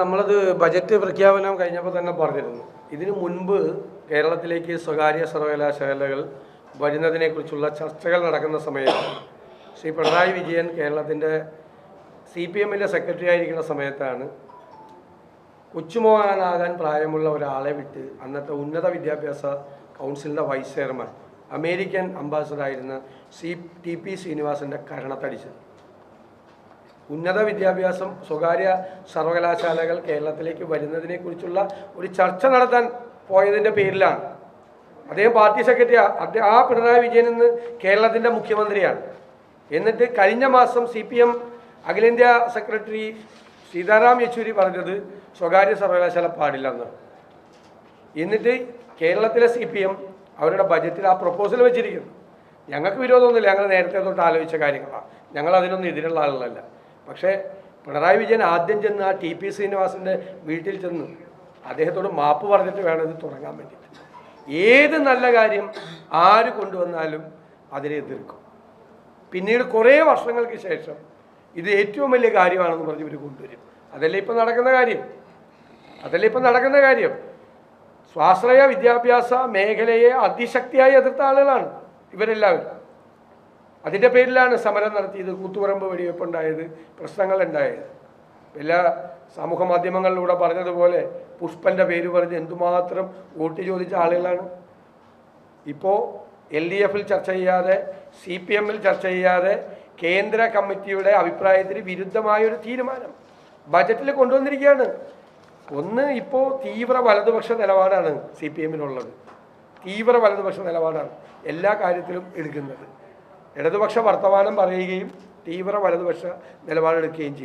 നമ്മളത് ബജറ്റ് പ്രഖ്യാപനം കഴിഞ്ഞപ്പോൾ തന്നെ പറഞ്ഞിരുന്നു. ഇതിനു മുൻപ് കേരളത്തിലേക്ക് സ്വകാര്യ സർവകലാശാലകൾ വരുന്നതിനെക്കുറിച്ചുള്ള ചർച്ചകൾ നടക്കുന്ന സമയത്ത് ശ്രീ പിണറായി വിജയൻ കേരളത്തിന്റെ സി പി എമ്മിന്റെ സെക്രട്ടറി ആയിരിക്കുന്ന സമയത്താണ് കൊച്ചുമോഹനാകാൻ പ്രായമുള്ള ഒരാളെ വിട്ട് അന്നത്തെ ഉന്നത വിദ്യാഭ്യാസ കൗൺസിലിന്റെ വൈസ് ചെയർമാൻ അമേരിക്കൻ അംബാസഡർ ആയിരുന്ന സി ടി പി ശ്രീനിവാസന്റെ കരണത്തടിച്ചത്. ഉന്നത വിദ്യാഭ്യാസം സ്വകാര്യ സർവകലാശാലകൾ കേരളത്തിലേക്ക് വരുന്നതിനെക്കുറിച്ചുള്ള ഒരു ചർച്ച നടത്താൻ പോയതിന്റെ പേരിലാണ്. അദ്ദേഹം പാർട്ടി സെക്രട്ടറി അദ്ദേഹം ആ പിണറായി വിജയൻ ഇന്ന് കേരളത്തിന്റെ മുഖ്യമന്ത്രിയാണ്. എന്നിട്ട് കഴിഞ്ഞ മാസം സി പി എം അഖിലേന്ത്യാ സെക്രട്ടറി സീതാറാം യെച്ചൂരി പറഞ്ഞത് സ്വകാര്യ സർവകലാശാല പാടില്ലെന്ന്. എന്നിട്ട് കേരളത്തിലെ സി പി എം അവരുടെ ബജറ്റിൽ ആ പ്രപ്പോസൽ വെച്ചിരിക്കുന്നു. ഞങ്ങൾക്ക് വിരോധമൊന്നുമില്ല. ഞങ്ങൾ നേരത്തെ തൊട്ട് ആലോചിച്ച കാര്യങ്ങളാണ് ഞങ്ങൾ അതിനൊന്നും എതിരുള്ള ആളുകളല്ല. പക്ഷേ പിണറായി വിജയൻ ആദ്യം ചെന്ന് ആ ടി പി ശ്രീനിവാസന്റെ വീട്ടിൽ ചെന്ന് അദ്ദേഹത്തോട് മാപ്പ് പറഞ്ഞിട്ട് വേണം ഇത് തുടങ്ങാൻ വേണ്ടിയിട്ട്. ഏത് നല്ല കാര്യം ആര് കൊണ്ടുവന്നാലും അതിനെ എതിർക്കും. പിന്നീട് കുറേ വർഷങ്ങൾക്ക് ശേഷം ഇത് ഏറ്റവും വലിയ കാര്യമാണെന്ന് പറഞ്ഞ് ഇവർ കൊണ്ടുവരും. അതല്ലേ ഇപ്പം നടക്കുന്ന കാര്യം? അതല്ലേ ഇപ്പം നടക്കുന്ന കാര്യം? സ്വാശ്രയ വിദ്യാഭ്യാസ മേഖലയെ അതിശക്തിയായി എതിർത്ത ആളുകളാണ് ഇവരെല്ലാവരും. അതിന്റെ പേരിലാണ് സമരം നടത്തിയത് കൂത്തുപറമ്പ് വെടിവെപ്പുണ്ടായത് പ്രശ്നങ്ങളുണ്ടായത് എല്ലാ സമൂഹ മാധ്യമങ്ങളിലൂടെ പറഞ്ഞതുപോലെ പുഷ്പന്റെ പേര് പറഞ്ഞ് എന്തുമാത്രം വോട്ട് ചോദിച്ച ആളുകളാണ്. ഇപ്പോൾ എൽ ഡി എഫിൽ ചർച്ച ചെയ്യാതെ സി പി എമ്മിൽ ചർച്ച ചെയ്യാതെ കേന്ദ്ര കമ്മിറ്റിയുടെ അഭിപ്രായത്തിന് വിരുദ്ധമായൊരു തീരുമാനം ബജറ്റിൽ കൊണ്ടുവന്നിരിക്കുകയാണ്. ഒന്ന് ഇപ്പോൾ തീവ്ര വലതുപക്ഷ നിലപാടാണ് സി പി എമ്മിനുള്ളത്. തീവ്ര വലതുപക്ഷ നിലപാടാണ് എല്ലാ കാര്യത്തിലും എടുക്കുന്നത്. ഇടതുപക്ഷ വർത്തമാനം പറയുകയും തീവ്ര വലതുപക്ഷ നിലപാടെടുക്കുകയും ചെയ്യും